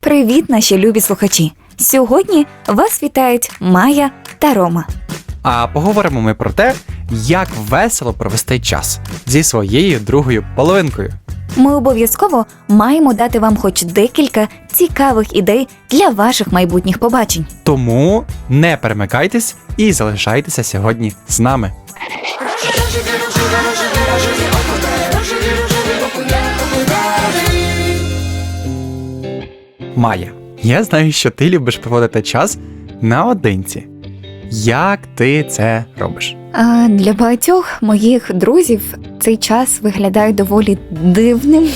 Привіт, наші любі слухачі! Сьогодні вас вітають Майя та Рома. А поговоримо ми про те, як весело провести час зі своєю другою половинкою. Ми обов'язково маємо дати вам хоч декілька цікавих ідей для ваших майбутніх побачень. Тому не перемикайтесь і залишайтеся сьогодні з нами. Майя, я знаю, що ти любиш проводити час наодинці. Як ти це робиш? А для багатьох моїх друзів цей час виглядає доволі дивним,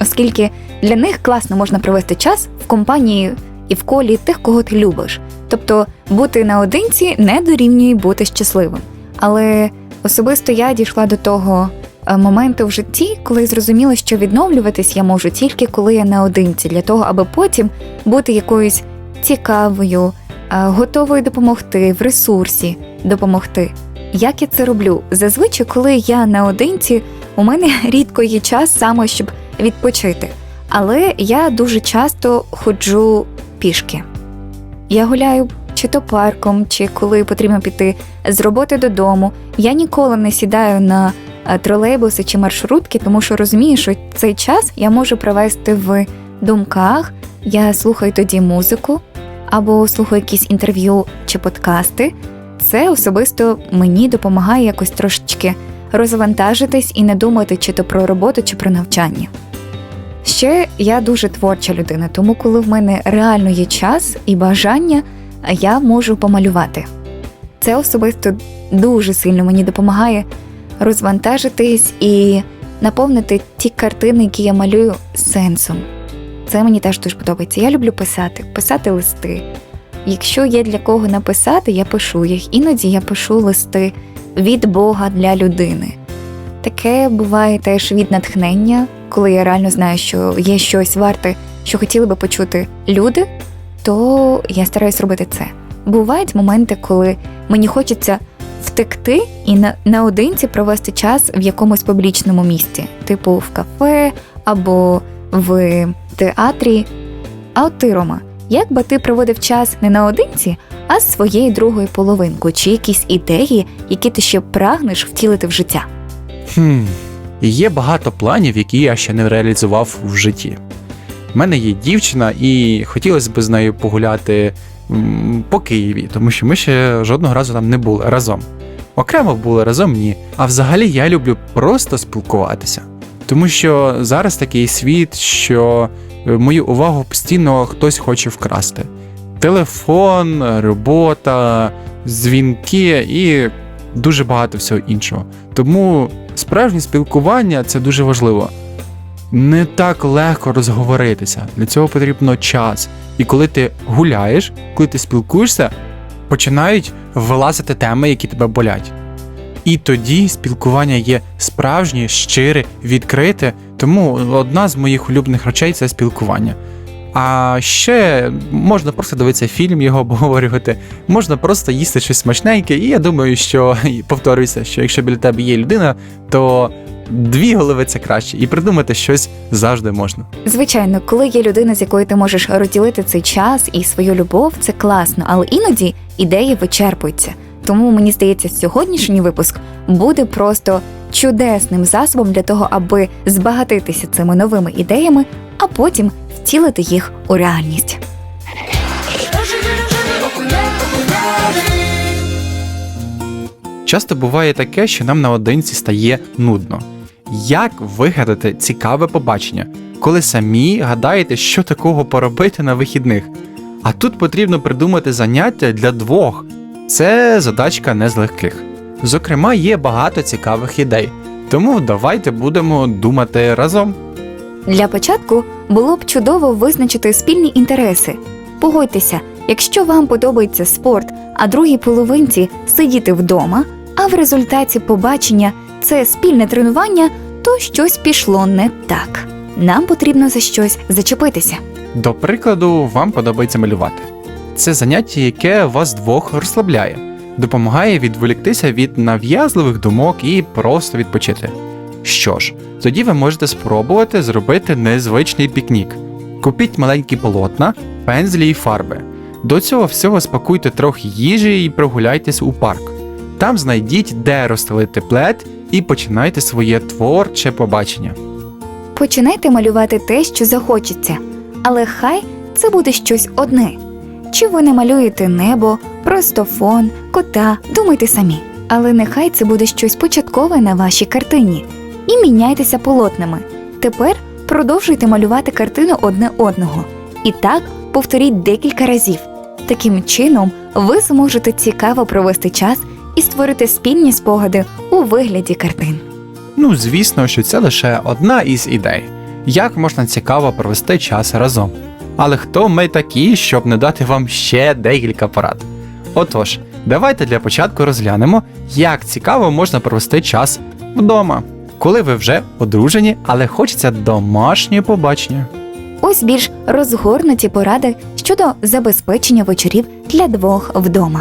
оскільки для них класно можна провести час в компанії і в колі тих, кого ти любиш. Тобто бути наодинці не дорівнює бути щасливим. Але особисто я дійшла до того е, моменту в житті, коли зрозуміла, що відновлюватись я можу тільки коли я наодинці, для того, аби потім бути якоюсь цікавою, готовою допомогти в ресурсі допомогти. Як я це роблю? Зазвичай, коли я наодинці, у мене рідко є час саме, щоб відпочити. Але я дуже часто ходжу пішки. Я гуляю чи то парком, чи коли потрібно піти з роботи додому. Я ніколи не сідаю на е, тролейбуси чи маршрутки, тому що розумію, що цей час я можу провести в думках. Я слухаю тоді музику або слухаю якісь інтерв'ю чи подкасти. Це особисто мені допомагає якось трошечки розвантажитись і не думати чи то про роботу, чи про навчання. Ще я дуже творча людина, тому коли в мене реально є час і бажання, я можу помалювати. Це особисто дуже сильно мені допомагає розвантажитись і наповнити ті картини, які я малюю, сенсом. Це мені теж дуже подобається. Я люблю писати, писати листи. Якщо є для кого написати, я пишу їх. Іноді я пишу листи від Бога для людини. Таке буває теж від натхнення, коли я реально знаю, що є щось варте, що хотіли би почути люди, то я стараюсь робити це. Бувають моменти, коли мені хочеться втекти і на, наодинці провести час в якомусь публічному місці, типу в кафе або в театрі. Рома, як би ти проводив час не наодинці, а з своєю другою половинкою, чи якісь ідеї, які ти ще прагнеш втілити в життя? Хм, є багато планів, які я ще не реалізував в житті. У мене є дівчина, і хотілося б з нею погуляти по Києві, тому що ми ще жодного разу там не були разом. Окремо були разом ні. А взагалі я люблю просто спілкуватися. Тому що зараз такий світ, що е, мою увагу постійно хтось хоче вкрасти. Телефон, робота, дзвінки і дуже багато всього іншого. Тому справжнє спілкування це дуже важливо. Не так легко розговоритися. Для цього потрібно час. І коли ти гуляєш, коли ти спілкуєшся, починають вилазити теми, які тебе болять. І тоді спілкування є справжнє, щире, відкрите. Тому одна з моїх улюблених речей це спілкування. А ще можна просто дивитися фільм, його обговорювати, можна просто їсти щось смачненьке, і я думаю, що і повторююся, що якщо біля тебе є людина, то дві голови це краще, і придумати щось завжди можна. Звичайно, коли є людина, з якою ти можеш розділити цей час і свою любов, це класно, але іноді ідеї вичерпуються. Тому мені здається, сьогоднішній випуск буде просто чудесним засобом для того, аби збагатитися цими новими ідеями, а потім втілити їх у реальність. Часто буває таке, що нам наодинці стає нудно. Як вигадати цікаве побачення, коли самі гадаєте, що такого поробити на вихідних? А тут потрібно придумати заняття для двох. Це задачка не з легких. Зокрема, є багато цікавих ідей, тому давайте будемо думати разом. Для початку було б чудово визначити спільні інтереси. Погодьтеся, якщо вам подобається спорт, а другій половинці сидіти вдома, а в результаті побачення це спільне тренування, то щось пішло не так. Нам потрібно за щось зачепитися. До прикладу, вам подобається малювати. Це заняття, яке вас двох розслабляє, допомагає відволіктися від нав'язливих думок і просто відпочити. Що ж, тоді ви можете спробувати зробити незвичний пікнік. Купіть маленькі полотна, пензлі і фарби. До цього всього спакуйте трохи їжі і прогуляйтесь у парк. Там знайдіть, де розстелити плед, і починайте своє творче побачення. Починайте малювати те, що захочеться, але хай це буде щось одне. Чи ви не малюєте небо, просто фон, кота, думайте самі. Але нехай це буде щось початкове на вашій картині. І міняйтеся полотнами. Тепер продовжуйте малювати картину одне одного. І так повторіть декілька разів. Таким чином, ви зможете цікаво провести час і створити спільні спогади у вигляді картин. Ну, звісно, що це лише одна із ідей, як можна цікаво провести час разом. Але хто ми такі, щоб не дати вам ще декілька порад? Отож, давайте для початку розглянемо, як цікаво можна провести час вдома, коли ви вже одружені, але хочеться домашнє побачення. Ось більш розгорнуті поради щодо забезпечення вечорів для двох вдома.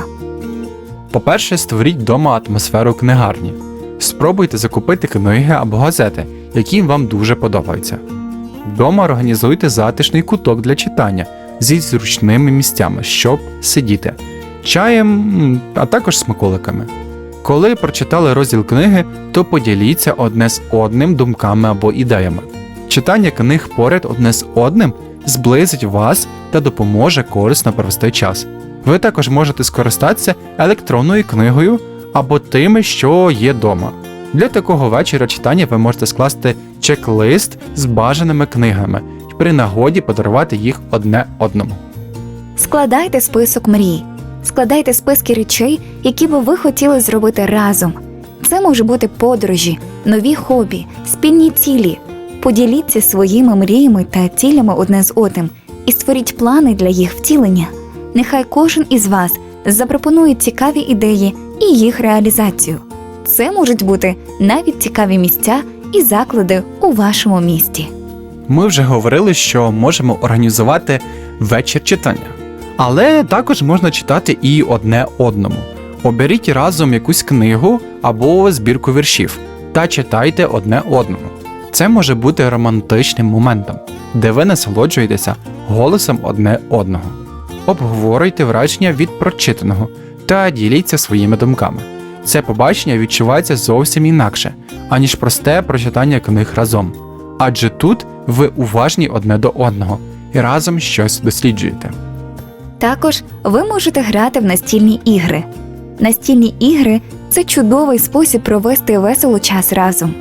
По-перше, створіть вдома атмосферу книгарні. Спробуйте закупити книги або газети, які вам дуже подобаються. Вдома організуйте затишний куток для читання зі зручними місцями, щоб сидіти, чаєм, а також смаколиками. Коли прочитали розділ книги, то поділіться одне з одним думками або ідеями. Читання книг поряд одне з одним зблизить вас та допоможе корисно провести час. Ви також можете скористатися електронною книгою або тими, що є вдома. Для такого вечора читання ви можете скласти чек-лист з бажаними книгами і при нагоді подарувати їх одне одному. Складайте список мрій, складайте списки речей, які би ви хотіли зробити разом. Це може бути подорожі, нові хобі, спільні цілі. Поділіться своїми мріями та цілями одне з одним і створіть плани для їх втілення. Нехай кожен із вас запропонує цікаві ідеї і їх реалізацію. Це можуть бути навіть цікаві місця і заклади у вашому місті. Ми вже говорили, що можемо організувати вечір читання, але також можна читати і одне одному. Оберіть разом якусь книгу або збірку віршів та читайте одне одному. Це може бути романтичним моментом, де ви насолоджуєтеся голосом одне одного. Обговорюйте враження від прочитаного та діліться своїми думками. Це побачення відчувається зовсім інакше, аніж просте прочитання книг разом. Адже тут ви уважні одне до одного і разом щось досліджуєте. Також ви можете грати в настільні ігри. Настільні ігри це чудовий спосіб провести весело час разом.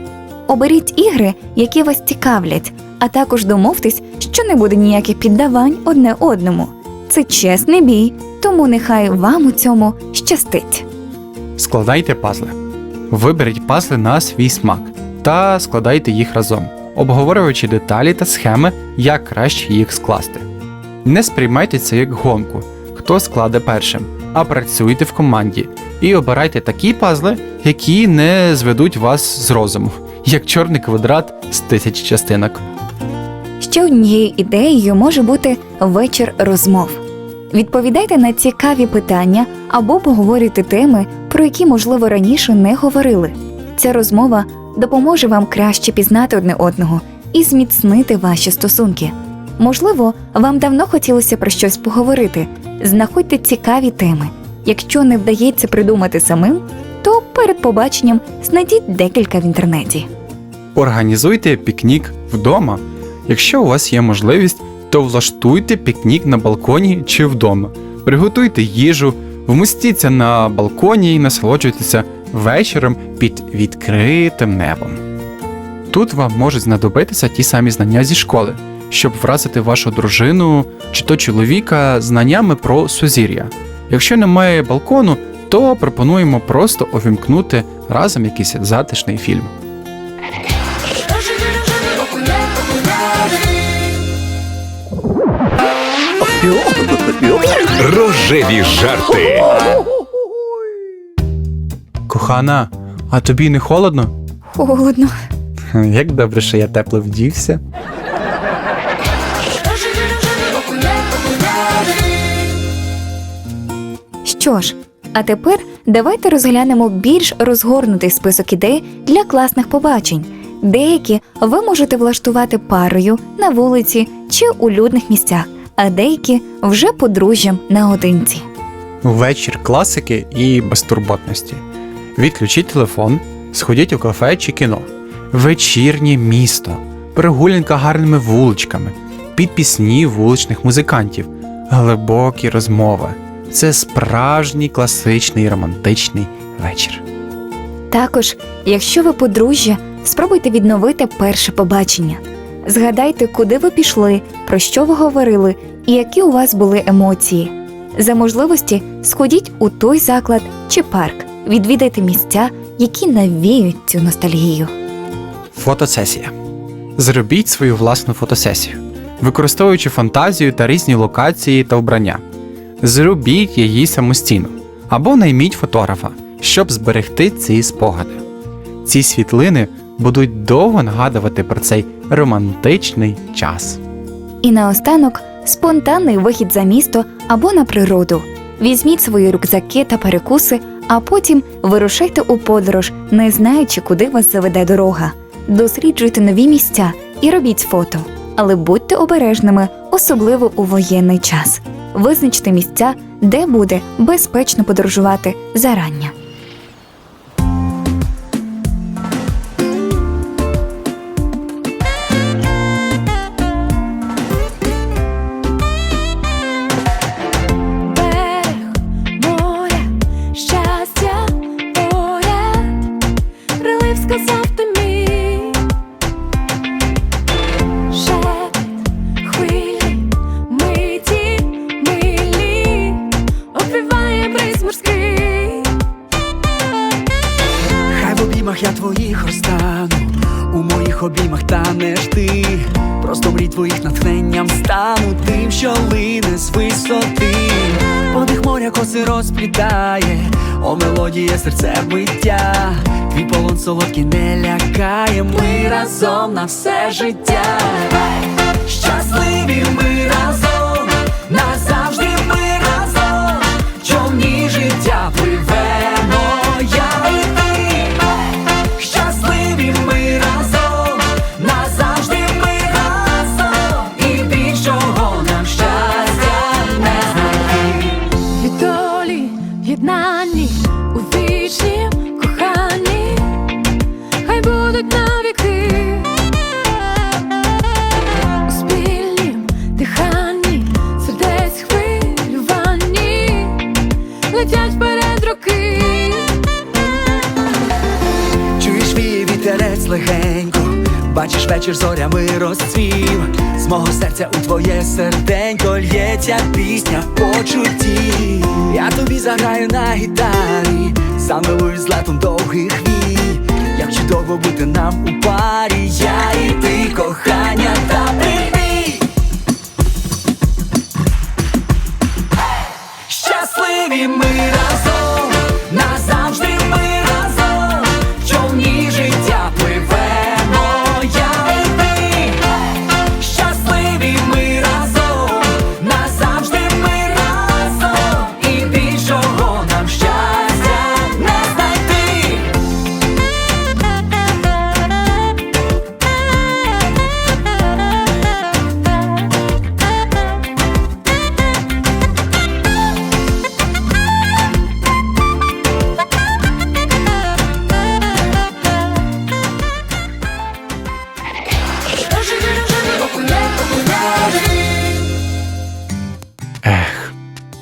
Оберіть ігри, які вас цікавлять, а також домовтесь, що не буде ніяких піддавань одне одному. Це чесний бій, тому нехай вам у цьому щастить. Складайте пазли. Виберіть пазли на свій смак та складайте їх разом, обговорюючи деталі та схеми, як краще їх скласти. Не сприймайте це як гонку, хто складе першим, а працюйте в команді і обирайте такі пазли, які не зведуть вас з розуму, як чорний квадрат з тисяч частинок. Ще однією ідеєю може бути вечір розмов. Відповідайте на цікаві питання або поговорюйте теми, про які, можливо, раніше не говорили. Ця розмова допоможе вам краще пізнати одне одного і зміцнити ваші стосунки. Можливо, вам давно хотілося про щось поговорити. Знаходьте цікаві теми. Якщо не вдається придумати самим, то перед побаченням знайдіть декілька в інтернеті. Організуйте пікнік вдома. Якщо у вас є можливість, то влаштуйте пікнік на балконі чи вдома. Приготуйте їжу, вмостіться на балконі і насолоджуйтеся вечором під відкритим небом. Тут вам можуть знадобитися ті самі знання зі школи, щоб вразити вашу дружину чи то чоловіка знаннями про сузір'я. Якщо немає балкону, то пропонуємо просто увімкнути разом якийсь затишний фільм. Рожеві жарти. Кохана, а тобі не холодно? Холодно. Як добре, що я тепло вдівся. Що ж, а тепер давайте розглянемо більш розгорнутий список ідей для класних побачень. Деякі ви можете влаштувати парою на вулиці чи у людних місцях, а деякі вже подружжям наодинці. Вечір класики і безтурботності. Відключіть телефон, сходіть у кафе чи кіно. Вечірнє місто, прогулянка гарними вуличками, під пісні вуличних музикантів, глибокі розмови. Це справжній класичний романтичний вечір. Також, якщо ви подружжя, спробуйте відновити перше побачення. Згадайте, куди ви пішли, про що ви говорили і які у вас були емоції. За можливості сходіть у той заклад чи парк, відвідайте місця, які навіють цю ностальгію. Фотосесія. Зробіть свою власну фотосесію, використовуючи фантазію та різні локації та вбрання. Зробіть її самостійно або найміть фотографа, щоб зберегти ці спогади. Ці світлини будуть довго нагадувати про цей романтичний час. І наостанок спонтанний вихід за місто або на природу. Візьміть свої рюкзаки та перекуси, а потім вирушайте у подорож, не знаючи, куди вас заведе дорога. Досліджуйте нові місця і робіть фото. Але будьте обережними, особливо у воєнний час. Визначте місця, де буде безпечно подорожувати зарання. Тим, що лине з висоти, подих моря коси розплітає, о мелодія серце биття, твій полон солодкий не лякає, ми разом на все життя. Щасливі ми разом, вечір зорями розцвів, з мого серця у твоє серденько лється пісня почутті. Я тобі заграю на гітарі, замилую з летом довгих вій. Як чудово бути нам у парі, я і ти, кохання та прибій.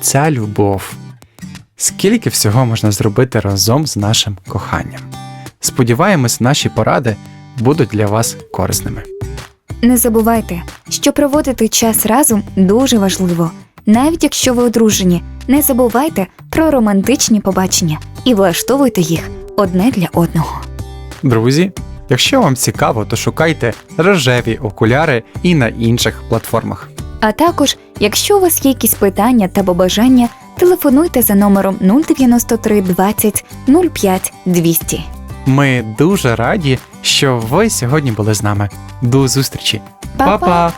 Ця любов. Скільки всього можна зробити разом з нашим коханням. Сподіваємось, наші поради будуть для вас корисними. Не забувайте, що проводити час разом дуже важливо. Навіть якщо ви одружені, не забувайте про романтичні побачення і влаштовуйте їх одне для одного. Друзі, якщо вам цікаво, то шукайте рожеві окуляри і на інших платформах. А також, якщо у вас є якісь питання та побажання, телефонуйте за номером 093 20 05 200. Ми дуже раді, що ви сьогодні були з нами. До зустрічі! Па-па! Па-па!